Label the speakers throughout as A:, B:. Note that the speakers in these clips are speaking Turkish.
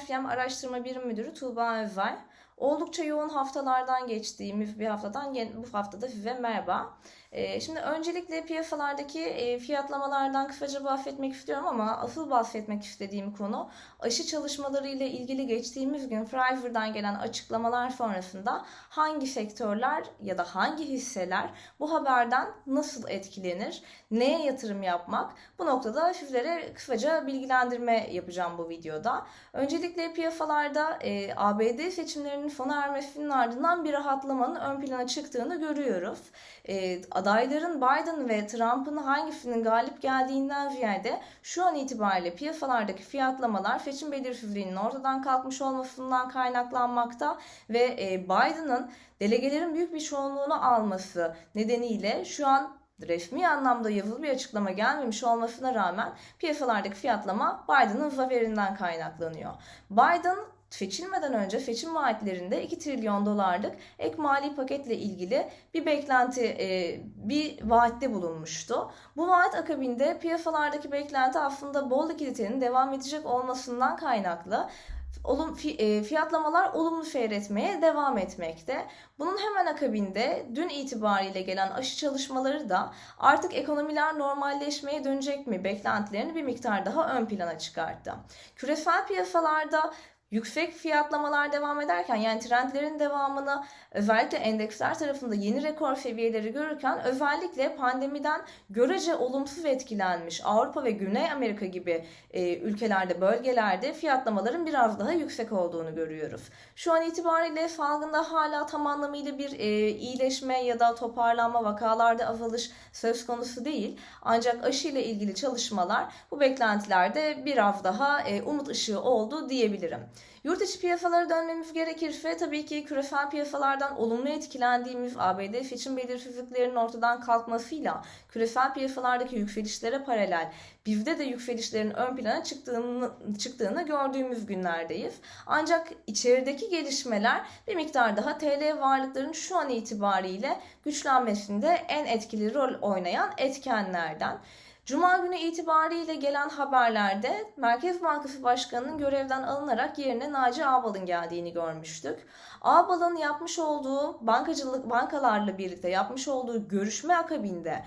A: Morfiyem Araştırma Birim Müdürü Tuğba Özel. Oldukça yoğun haftalardan geçtiğimiz bir haftadan bu haftada size merhaba. Ee, Şimdi öncelikle piyasalardaki e, fiyatlamalardan kısaca bahsetmek istiyorum ama asıl bahsetmek istediğim konu aşı çalışmaları ile ilgili geçtiğimiz gün Pfizer'dan gelen açıklamalar sonrasında hangi sektörler ya da hangi hisseler bu haberden nasıl etkilenir, neye yatırım yapmak bu noktada sizlere kısaca bilgilendirme yapacağım bu videoda. Öncelikle piyasalarda e, ABD seçimlerinin sona ermesinin ardından bir rahatlamanın ön plana çıktığını görüyoruz. E, adayların Biden ve Trump'ın hangisinin galip geldiğinden ziyade şu an itibariyle piyasalardaki fiyatlamalar seçim belirsizliğinin ortadan kalkmış olmasından kaynaklanmakta ve e, Biden'ın delegelerin büyük bir çoğunluğunu alması nedeniyle şu an resmi anlamda yazılı bir açıklama gelmemiş olmasına rağmen piyasalardaki fiyatlama Biden'ın zaferinden kaynaklanıyor. Biden seçilmeden önce seçim vaatlerinde 2 trilyon dolarlık ek mali paketle ilgili bir beklenti, e, bir vaatte bulunmuştu. Bu vaat akabinde piyasalardaki beklenti aslında bol likiditenin devam edecek olmasından kaynaklı olum e, fiyatlamalar olumlu seyretmeye devam etmekte. Bunun hemen akabinde dün itibariyle gelen aşı çalışmaları da artık ekonomiler normalleşmeye dönecek mi beklentilerini bir miktar daha ön plana çıkarttı. Küresel piyasalarda yüksek fiyatlamalar devam ederken yani trendlerin devamını özellikle endeksler tarafında yeni rekor seviyeleri görürken özellikle pandemiden görece olumsuz etkilenmiş Avrupa ve Güney Amerika gibi e, ülkelerde, bölgelerde fiyatlamaların biraz daha yüksek olduğunu görüyoruz. Şu an itibariyle salgında hala tam anlamıyla bir e, iyileşme ya da toparlanma vakalarda azalış söz konusu değil. Ancak aşı ile ilgili çalışmalar bu beklentilerde biraz daha e, umut ışığı oldu diyebilirim. Yurt içi piyasalara dönmemiz gerekirse tabii ki küresel piyasalardan olumlu etkilendiğimiz ABD seçim belirsizliklerinin ortadan kalkmasıyla küresel piyasalardaki yükselişlere paralel bizde de yükselişlerin ön plana çıktığını, çıktığını gördüğümüz günlerdeyiz. Ancak içerideki gelişmeler bir miktar daha TL varlıkların şu an itibariyle güçlenmesinde en etkili rol oynayan etkenlerden. Cuma günü itibariyle gelen haberlerde Merkez Bankası Başkanı'nın görevden alınarak yerine Naci Ağbal'ın geldiğini görmüştük. Ağbal'ın yapmış olduğu bankacılık bankalarla birlikte yapmış olduğu görüşme akabinde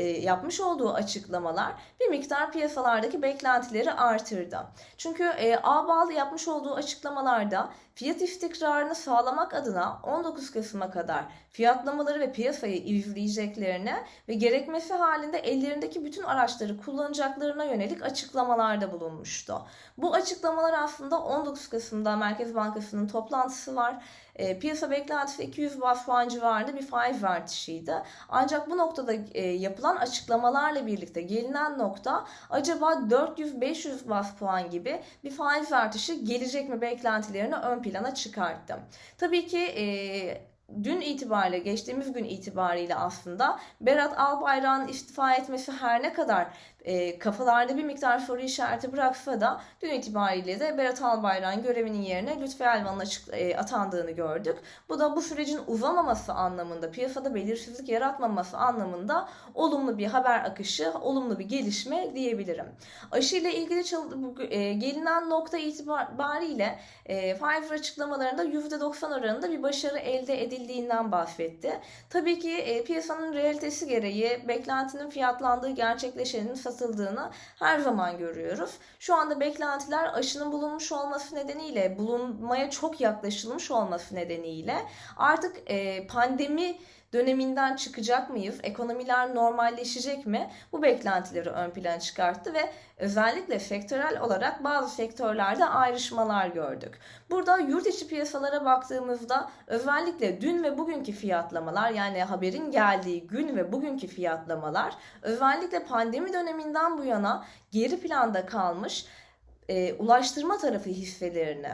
A: yapmış olduğu açıklamalar bir miktar piyasalardaki beklentileri artırdı. Çünkü e, yapmış olduğu açıklamalarda fiyat istikrarını sağlamak adına 19 Kasım'a kadar fiyatlamaları ve piyasayı izleyeceklerine ve gerekmesi halinde ellerindeki bütün araçları kullanacaklarına yönelik açıklamalarda bulunmuştu. Bu açıklamalar aslında 19 Kasım'da Merkez Bankası'nın toplantısı var. E, piyasa beklentisi 200 bas puan civarında bir faiz artışıydı. Ancak bu noktada e, yapılan açıklamalarla birlikte gelinen nokta acaba 400-500 bas puan gibi bir faiz artışı gelecek mi beklentilerini ön plana çıkarttı. Tabii ki e, dün itibariyle, geçtiğimiz gün itibariyle aslında Berat Albayrak'ın istifa etmesi her ne kadar e, kafalarda bir miktar soru işareti bıraksa da dün itibariyle de Berat Albayrak'ın görevinin yerine Lütfi Elvan'ın e, atandığını gördük. Bu da bu sürecin uzamaması anlamında, piyasada belirsizlik yaratmaması anlamında olumlu bir haber akışı, olumlu bir gelişme diyebilirim. Aşı ile ilgili e, gelinen nokta itibariyle e, Pfizer açıklamalarında %90 oranında bir başarı elde edildiğinden bahsetti. Tabii ki e, piyasanın realitesi gereği beklentinin fiyatlandığı gerçekleşenin satıldığını her zaman görüyoruz. Şu anda beklentiler aşının bulunmuş olması nedeniyle, bulunmaya çok yaklaşılmış olması nedeniyle artık pandemi döneminden çıkacak mıyız? Ekonomiler normalleşecek mi? Bu beklentileri ön plana çıkarttı ve özellikle sektörel olarak bazı sektörlerde ayrışmalar gördük. Burada yurt içi piyasalara baktığımızda özellikle dün ve bugünkü fiyatlamalar yani haberin geldiği gün ve bugünkü fiyatlamalar özellikle pandemi döneminden bu yana geri planda kalmış e, ulaştırma tarafı hisselerini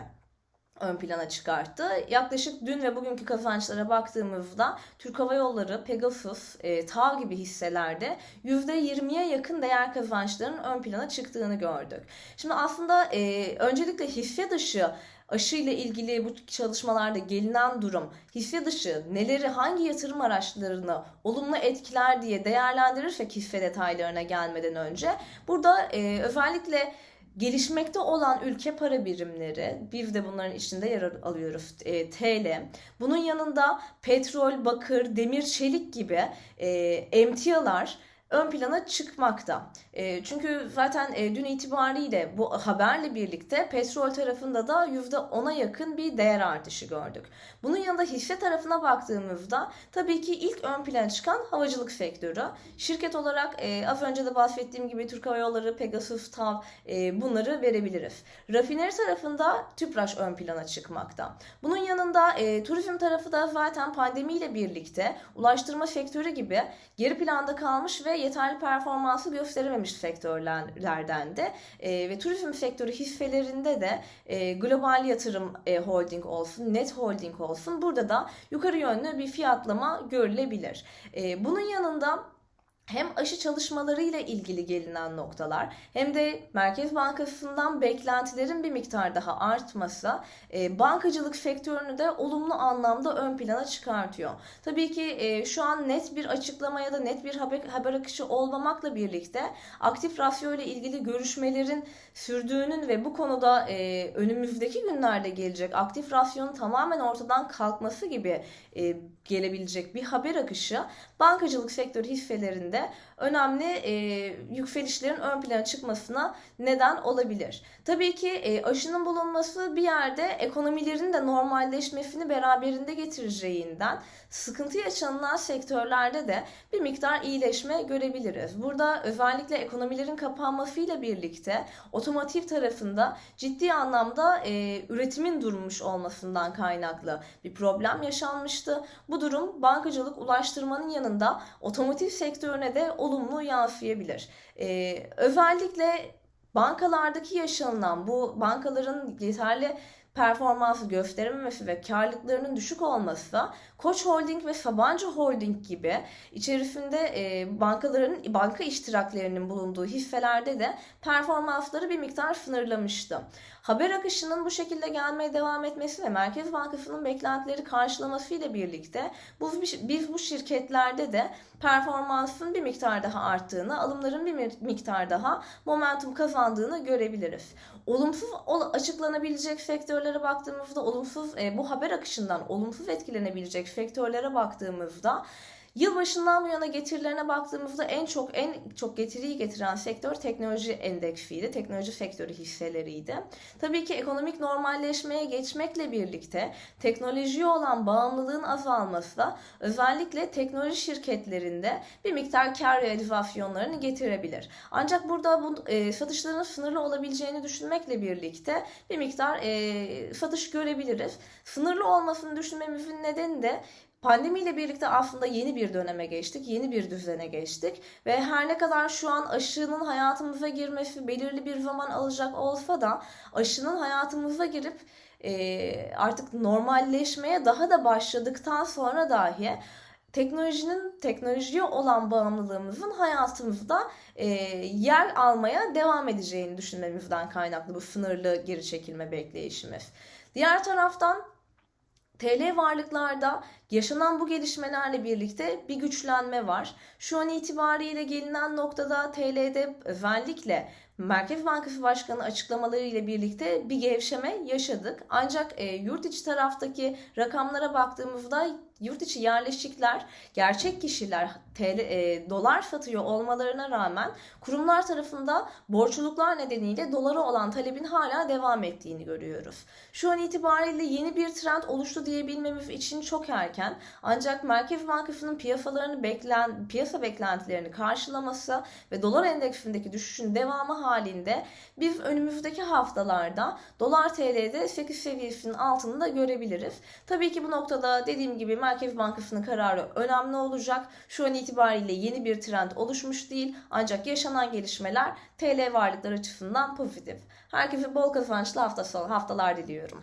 A: ön plana çıkarttı. Yaklaşık dün ve bugünkü kazançlara baktığımızda Türk Hava Yolları, Pegasus, e, TAV gibi hisselerde %20'ye yakın değer kazançlarının ön plana çıktığını gördük. Şimdi aslında e, öncelikle hisse dışı aşı ile ilgili bu çalışmalarda gelinen durum hisse dışı neleri hangi yatırım araçlarını olumlu etkiler diye değerlendirirsek hisse detaylarına gelmeden önce burada e, özellikle gelişmekte olan ülke para birimleri, bir de bunların içinde yer alıyoruz e, TL. Bunun yanında petrol, bakır, demir, çelik gibi e, emtialar ön plana çıkmakta. E, çünkü zaten e, dün itibariyle bu haberle birlikte petrol tarafında da %10'a yakın bir değer artışı gördük. Bunun yanında hisse tarafına baktığımızda tabii ki ilk ön plana çıkan havacılık sektörü. Şirket olarak e, az önce de bahsettiğim gibi Türk Hava Yolları, Pegasus, TAV e, bunları verebiliriz. Rafineri tarafında Tüpraş ön plana çıkmakta. Bunun yanında e, turizm tarafı da zaten pandemiyle birlikte ulaştırma sektörü gibi geri planda kalmış ve yeterli performansı gösterememiş sektörlerden de e, ve turizm sektörü hisselerinde de e, global yatırım e, holding olsun, net holding olsun burada da yukarı yönlü bir fiyatlama görülebilir. E, bunun yanında hem aşı çalışmalarıyla ilgili gelinen noktalar hem de Merkez Bankası'ndan beklentilerin bir miktar daha artması e, bankacılık sektörünü de olumlu anlamda ön plana çıkartıyor. Tabii ki e, şu an net bir açıklama ya da net bir haber, haber akışı olmamakla birlikte aktif rasyo ile ilgili görüşmelerin sürdüğünün ve bu konuda e, önümüzdeki günlerde gelecek aktif rasyonun tamamen ortadan kalkması gibi e, gelebilecek bir haber akışı bankacılık sektörü hisselerinde önemli e, yükselişlerin ön plana çıkmasına neden olabilir. Tabii ki e, aşının bulunması bir yerde ekonomilerin de normalleşmesini beraberinde getireceğinden sıkıntı yaşanılan sektörlerde de bir miktar iyileşme görebiliriz. Burada özellikle ekonomilerin kapanmasıyla birlikte otomotiv tarafında ciddi anlamda e, üretimin durmuş olmasından kaynaklı bir problem yaşanmıştı. Bu durum bankacılık ulaştırmanın yanında otomotiv sektörüne de olumlu yansıyabilir. E, özellikle bankalardaki yaşanılan bu bankaların yeterli performansı gösterememesi ve karlılıklarının düşük olması Koç Holding ve Sabancı Holding gibi içerisinde e, bankaların banka iştiraklerinin bulunduğu hisselerde de performansları bir miktar sınırlamıştı. Haber akışının bu şekilde gelmeye devam etmesi ve Merkez Bankası'nın beklentileri karşılamasıyla birlikte bu, biz bu şirketlerde de performansın bir miktar daha arttığını, alımların bir miktar daha momentum kazandığını görebiliriz. Olumsuz açıklanabilecek sektörlere baktığımızda olumsuz e, bu haber akışından olumsuz etkilenebilecek sektörlere baktığımızda Yılbaşından bu yana getirilerine baktığımızda en çok en çok getiriyi getiren sektör teknoloji endeksiydi. Teknoloji sektörü hisseleriydi. Tabii ki ekonomik normalleşmeye geçmekle birlikte teknolojiye olan bağımlılığın azalması özellikle teknoloji şirketlerinde bir miktar kar realizasyonlarını getirebilir. Ancak burada bu e, satışların sınırlı olabileceğini düşünmekle birlikte bir miktar e, satış görebiliriz. Sınırlı olmasını düşünmemizin nedeni de Pandemiyle birlikte aslında yeni bir döneme geçtik, yeni bir düzene geçtik ve her ne kadar şu an aşının hayatımıza girmesi belirli bir zaman alacak olsa da aşının hayatımıza girip e, artık normalleşmeye daha da başladıktan sonra dahi teknolojinin teknolojiye olan bağımlılığımızın hayatımızda e, yer almaya devam edeceğini düşünmemizden kaynaklı bu sınırlı geri çekilme bekleyişimiz. Diğer taraftan TL varlıklarda yaşanan bu gelişmelerle birlikte bir güçlenme var. Şu an itibariyle gelinen noktada TL'de özellikle Merkez Bankası Başkanı açıklamaları ile birlikte bir gevşeme yaşadık. Ancak e, yurt içi taraftaki rakamlara baktığımızda yurt içi yerleşikler, gerçek kişiler TL, e, dolar satıyor olmalarına rağmen kurumlar tarafında borçluluklar nedeniyle dolara olan talebin hala devam ettiğini görüyoruz. Şu an itibariyle yeni bir trend oluştu diyebilmemiz için çok erken. Ancak Merkez Bankası'nın piyasalarını beklen, piyasa beklentilerini karşılaması ve dolar endeksindeki düşüşün devamı halinde biz önümüzdeki haftalarda dolar TL'de 8 seviyesinin altında görebiliriz. Tabii ki bu noktada dediğim gibi Merkez Bankası'nın kararı önemli olacak. Şu an itibariyle yeni bir trend oluşmuş değil ancak yaşanan gelişmeler TL varlıklar açısından pozitif. Herkese bol kazançlı hafta sonu haftalar diliyorum.